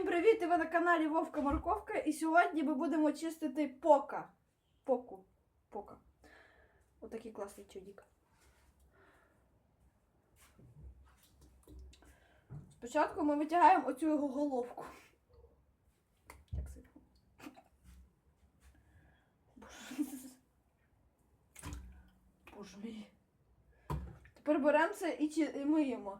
Всім привіт! І ви на каналі Вовка Морковка. І сьогодні ми будемо чистити пока. Поку. Пока. Отакий класний чудік. Спочатку ми витягаємо оцю його головку. Боже мій. Тепер беремо це і, чи- і миємо.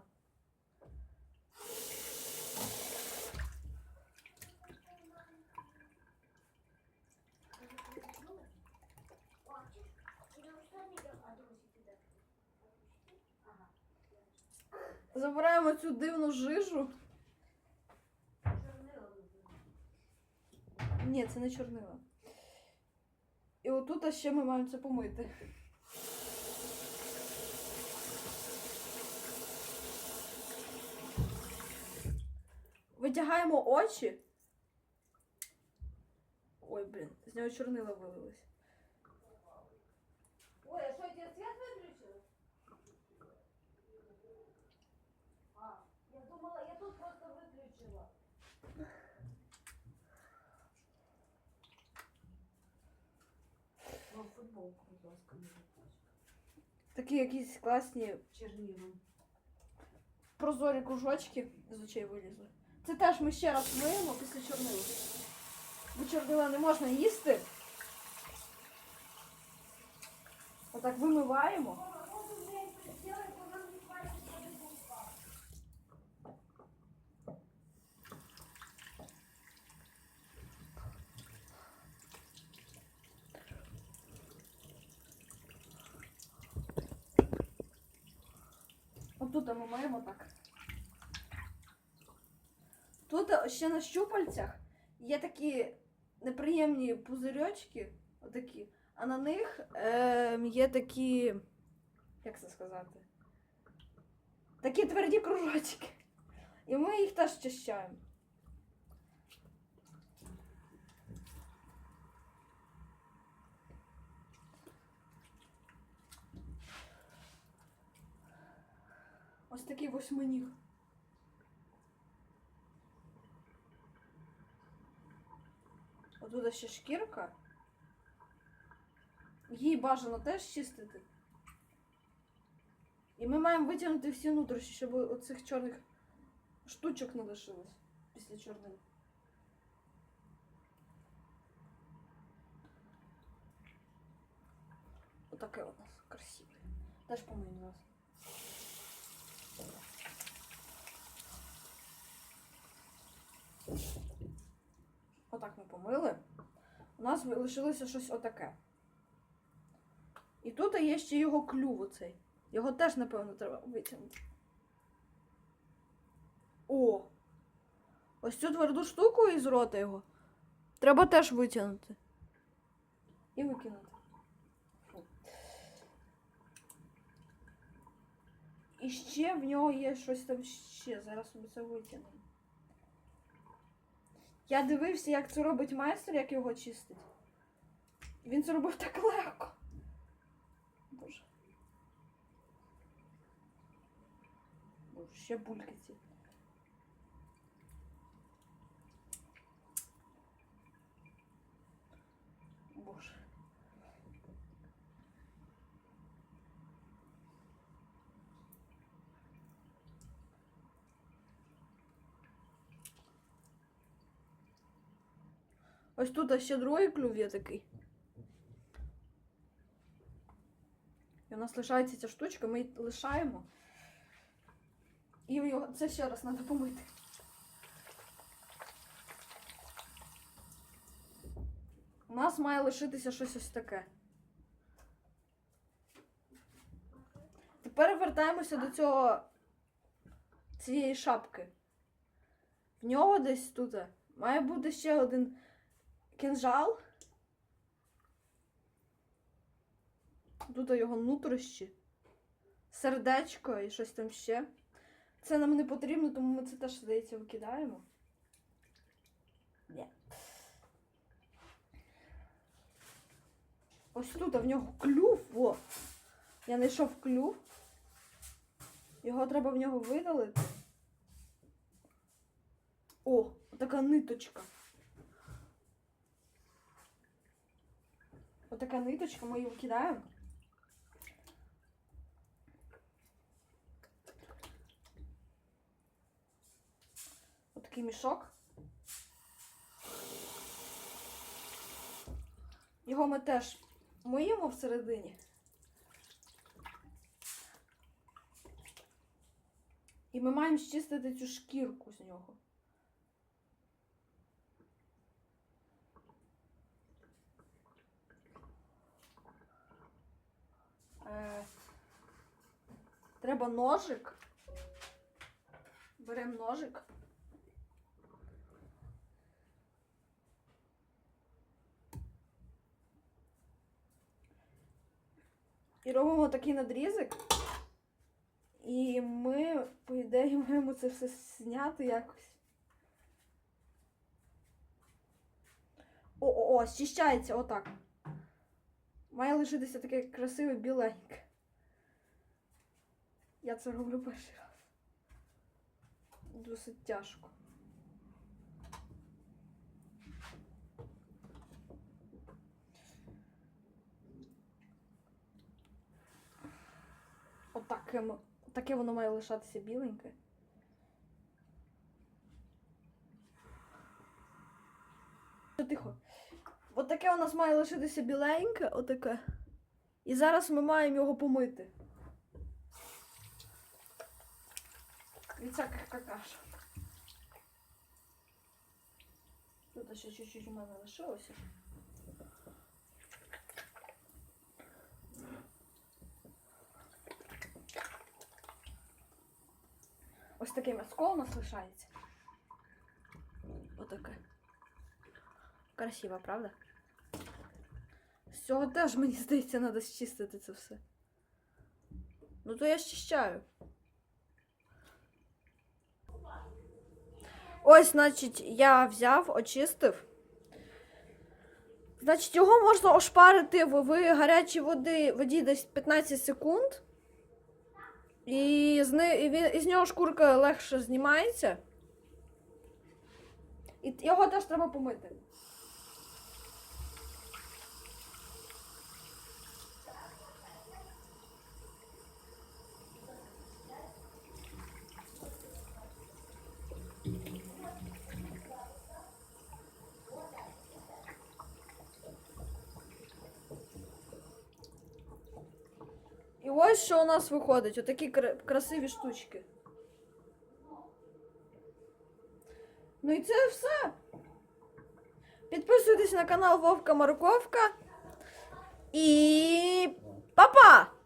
Забираємо цю дивну жижу. Ні, це не чорнила. І отут ще ми маємо це помити. Витягаємо очі. Ой, блін, з нього чорнила вилилась. Ой, а що, я тебе світ виключила? А, я думала, я тут просто виключила. Ну, футболку, будь ласка, не заплачу. Такі якісь класні черніли. прозорі кружочки з очей вилізли. Це теж ми ще раз миємо після чорнила. Бо чорнила не можна їсти. Отак вимиваємо. Отут ми маємо так. Тут ще на щупальцях є такі неприємні пузирьочки, отакі, а на них е, є такі. Як це сказати? Такі тверді кружочки. І ми їх теж чищаємо. Такий восьминіг. Отут ще шкірка. Її бажано теж чистити. І ми маємо витягнути всі нутрощі, щоб оцих чорних штучок не лишилось після чорних. Отаке у нас красиве. Теж помиємо нас. Отак ми помили. У нас лишилося щось отаке. І тут є ще його клюв оцей. Його теж, напевно, треба витягнути. О! Ось цю тверду штуку із рота його. Треба теж витягнути. І викинути. І ще в нього є щось там ще. Зараз ми це витягнемо. Я дивився, як це робить майстер, як його чистить. Він це робив так легко. Боже. Боже, ще бульки ці. Боже. Ось тут ще другий клюв є такий. І у нас лишається ця штучка, ми її лишаємо. І його це ще раз треба помити. У нас має лишитися щось ось таке. Тепер вертаємося до цього цієї шапки. В нього десь тут має бути ще один кінжал. Тут його нутрощі, сердечко і щось там ще. Це нам не потрібно, тому ми це теж, здається, викидаємо. Ні. Ось тут в нього клюв. О! Я знайшов клюв. Його треба в нього видалити. О, Отака ниточка. Отака ниточка, ми її викидаємо. Отакий мішок. Його ми теж миємо всередині. І ми маємо зчистити цю шкірку з нього. Е, треба ножик. Беремо ножик. І робимо такий надрізик. І ми, по ідеї, маємо це все зняти якось. О-о-о, зчищається отак. Має лишитися таке красиве біленьке. Я це роблю перший раз. Досить тяжко. Отаке, таке воно має лишатися біленьке. Тихо. От таке у нас має лишитися біленьке, отаке. І зараз ми маємо його помити. Від всяких какашок. Тут ще чуть-чуть у мене лишилося. Ось такий маскол у нас лишається. Отаке. Красиво, правда? З цього теж, мені здається, треба зчистити це все. Ну то я щищаю. Ось, значить, я взяв, очистив. Значить, його можна ошпарити в, гарячій води, воді десь 15 секунд. І з, не, і він, із нього шкурка легше знімається. І його теж треба помити. Ось що у нас виходить: отакі красиві штучки. Ну і це все. Підписуйтесь на канал Вовка Марковка. І па-па!